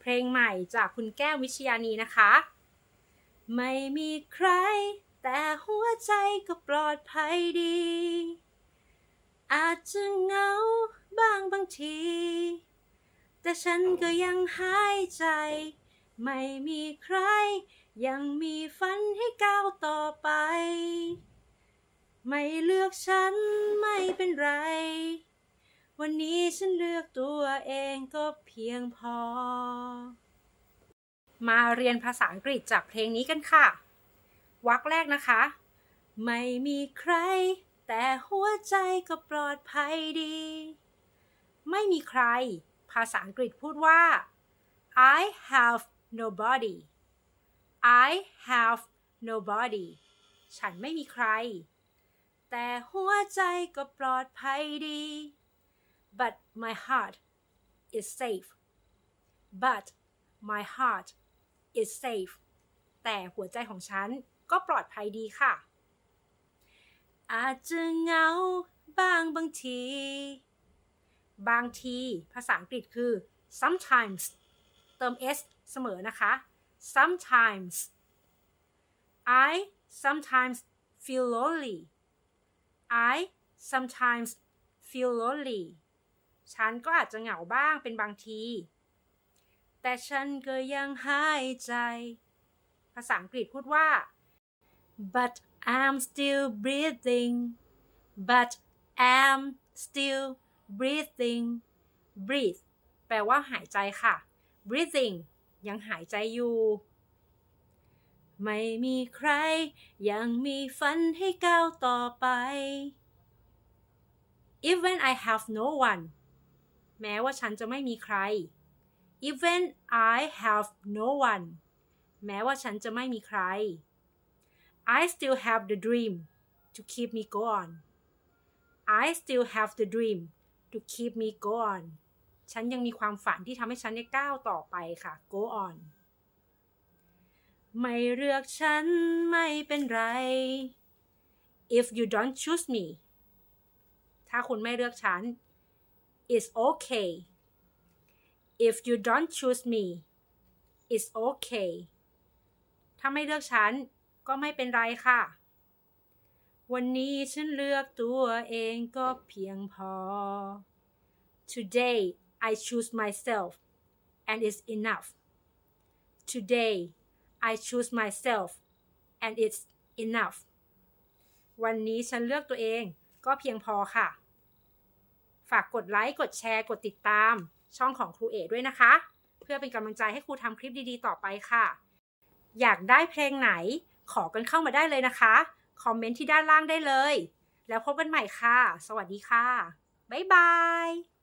เพลงใหม่จากคุณแก้ววิชยานีนะคะ ไม่มีใคร แต่หัวใจก็ปลอดภัยดี อาจจะเหงาบ้างบางที แต่ฉันก็ยังหายใจ ไม่มีใคร ยังมีฝันให้ก้าวต่อไป ไม่เลือกฉันไม่เป็นไร วันนี้ฉันเลือกตัวเองก็เพียงพอ มาเรียนภาษาอังกฤษจากเพลงนี้กันค่ะ วรรคแรกนะคะ ไม่มีใคร แต่หัวใจก็ปลอดภัยดี ไม่มีใคร ภาษาอังกฤษพูดว่า I have nobody I have nobody ฉันไม่มีใคร แต่หัวใจก็ปลอดภัยดี but my heart is safe but my heart is safe แต่หัวใจของฉันก็ปลอดภัยดีค่ะ อาจจะเหงาบ้างบางที บางที ภาษาอังกฤษคือ sometimes เติม s เสมอนะคะ sometimes I sometimes feel lonely I sometimes feel lonely ฉันก็อาจจะเหงาบ้างเป็นบางที แต่ฉันก็ยังหายใจ ภาษาอังกฤษพูดว่า but I'm still breathing but am still breathing breathe แปลว่าหายใจค่ะ breathing ยังหายใจอยู่ ไม่มีใคร ยังมีฝันให้ก้าวต่อไป even I have no one แม้ว่าฉันจะไม่มีใคร even I have no one แม้ว่าฉันจะไม่มีใคร I still have the dream to keep me go on I still have the dream to keep me go on ฉันยังมีความฝันที่ทำให้ฉันได้ก้าวต่อไปค่ะ go on ไม่เลือกฉันไม่เป็นไร if you don't choose me ถ้าคุณไม่เลือกฉัน it's okay if you don't choose me it's okay ถ้าไม่เลือกฉันก็ไม่เป็นไรค่ะ วันนี้ฉันเลือกตัวเองก็เพียงพอ today I choose myself and it's enough today I choose myself and it's enough วันนี้ฉันเลือกตัวเองก็เพียงพอค่ะ ฝากกดไลค์ กดแชร์ กดติดตาม ช่องของครูเอด้วยนะคะ เพื่อเป็นกำลังใจให้ครูทำคลิปดีๆ ต่อไปค่ะ อยากได้เพลงไหน ขอกันเข้ามาได้เลยนะคะ คอมเมนต์ที่ด้านล่างได้เลย แล้วพบกันใหม่ค่ะ สวัสดีค่ะ บ๊ายบาย